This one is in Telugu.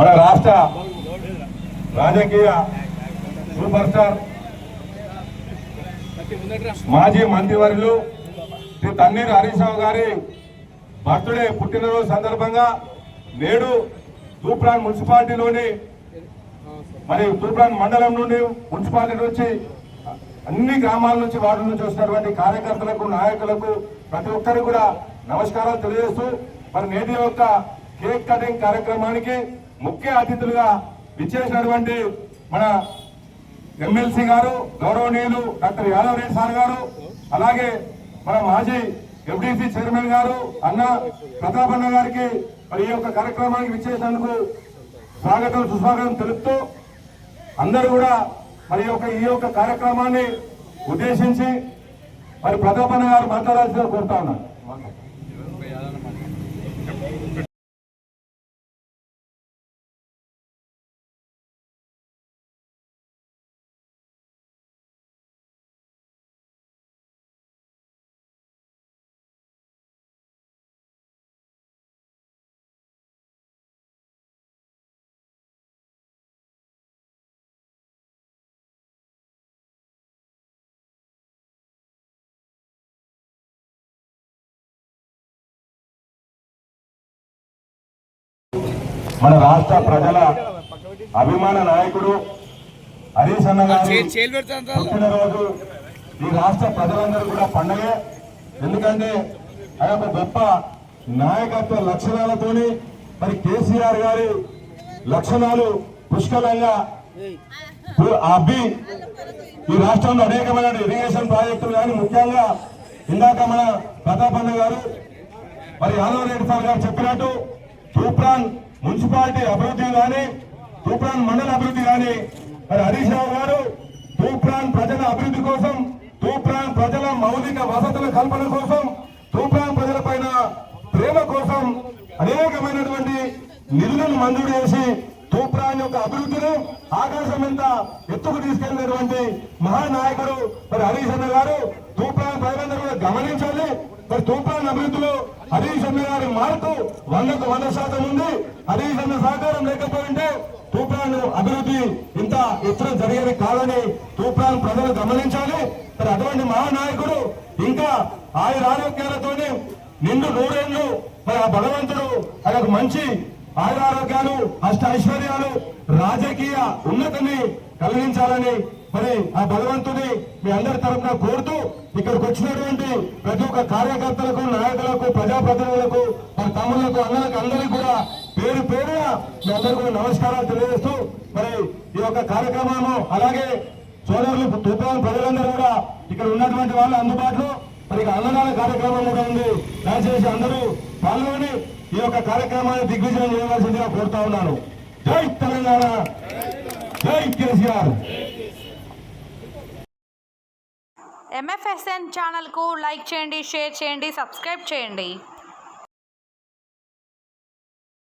మన రాష్ట్ర రాజకీయ సూపర్ స్టార్ మాజీ మంత్రివర్యులు శ్రీ తన్నీరు హరీష్ రావు గారి బర్త్డే పుట్టినరోజు సందర్భంగా నేడు తూప్రాన్ మున్సిపాలిటీలోని మరి తూప్రాన్ మండలం నుండి మున్సిపాలిటీ నుంచి అన్ని గ్రామాల నుంచి వార్డు నుంచి వచ్చినటువంటి కార్యకర్తలకు నాయకులకు ప్రతి ఒక్కరికి కూడా నమస్కారాలు తెలియజేస్తూ మరి నేటి యొక్క కేక్ కటింగ్ కార్యక్రమానికి ముఖ్య అతిథులుగా విచ్చేసినటువంటి మన ఎమ్మెల్సీ గారు గౌరవనీయులు డాక్టర్ యాదవ్ రెడ్డి సార్ గారు అలాగే మన మాజీ ఎఫ్డిసి చైర్మన్ గారు అన్న ప్రతాపన్న గారికి మరి ఈ యొక్క కార్యక్రమానికి విచ్చేసినందుకు స్వాగతం సుస్వాగతం తెలుపుతూ అందరూ కూడా మరి యొక్క ఈ యొక్క కార్యక్రమాన్ని ఉద్దేశించి మరి ప్రతాపన్న గారు మాట్లాడాల్సిందిగా కోరుతా ఉన్నాను. మన రాష్ట్ర ప్రజల అభిమాన నాయకుడు హరీష్ అన్న గారి పుట్టినరోజు ఈ రాష్ట్ర ప్రజలందరూ కూడా పండగే. ఎందుకంటే ఆయన ఒక గొప్ప నాయకత్వ లక్షణాలతోని మరి కేసీఆర్ గారి లక్షణాలు పుష్కలంగా అబ్బి ఈ రాష్ట్రంలో అనేకమైన ఇరిగేషన్ ప్రాజెక్టులు కానీ ముఖ్యంగా ఇందాక మన ప్రతాపన్న గారు మరి యాదవ్ రెడ్డి సార్ గారు చెప్పినట్టు తూప్రాన్ మున్సిపాలిటీ అభివృద్ధి కానీ తూప్రాన్ మండల అభివృద్ధి కానీ మరి హరీష్ రావు గారు తూప్రాన్ ప్రజల అభివృద్ధి కోసం తూప్రాన్ ప్రజల మౌలిక వసతుల కల్పన కోసం తూప్రాన్ ప్రజల పైన ప్రేమ కోసం అనేకమైనటువంటి నిధులను మంజూరు చేసి తూప్రాన్ యొక్క అభివృద్ధిని ఆకాశం ఎంత ఎత్తుకు తీసుకెళ్ళినటువంటి మహానాయకుడు మరి హరీష్ అన్న గారు తూప్రాన్ ప్రజలందరూ కూడా గమనించారు మరి అభివృద్ధిలో హరీష్ అన్న గారి మార్పు వందకు వంద శాతం ఉంది. హరీష్ అన్న సహకారం లేకపోయింటే తూప్రాన్ అభివృద్ధి ఇంత ఎత్తున జరిగేది కాదని తూప్రాన్ ప్రజలు గమనించాలి. మరి అటువంటి మహానాయకుడు ఇంకా ఆయుర ఆరోగ్యాలతోనే నిండు నూరేళ్ళు మరి ఆ భగవంతుడు ఆయనకు మంచి ఆయురారోగ్యాలు అష్ట ఐశ్వర్యాలు రాజకీయ ఉన్నతిని కలిగించాలని మరి ఆ భగవంతుని మీ అందరి తరఫున కోరుతూ ఇక్కడికి వచ్చినటువంటి ప్రతి ఒక్క కార్యకర్తలకు నాయకులకు ప్రజాప్రతినిధులకు మన తమ్ముళ్ళకు అన్నలకు అందరికీ కూడా పేరు పేరున మీ అందరికీ కూడా నమస్కారాలు తెలియజేస్తూ మరి ఈ యొక్క కార్యక్రమము అలాగే సోదరులు తూపాన్ ప్రజలందరూ కూడా ఇక్కడ ఉన్నటువంటి వాళ్ళు అందుబాటులో. మరి అన్నదాన కార్యక్రమం కూడా ఉంది. దయచేసి అందరూ పాల్గొని ఈ యొక్క కార్యక్రమాన్ని దిగ్విజయం చేయవలసిందిగా కోరుతా ఉన్నాను. జై తెలంగాణ! కేసీఆర్. ఎంఎఫ్ఎస్ఎన్ ఛానల్కు లైక్ చేయండి షేర్ చేయండి సబ్స్క్రైబ్ చేయండి.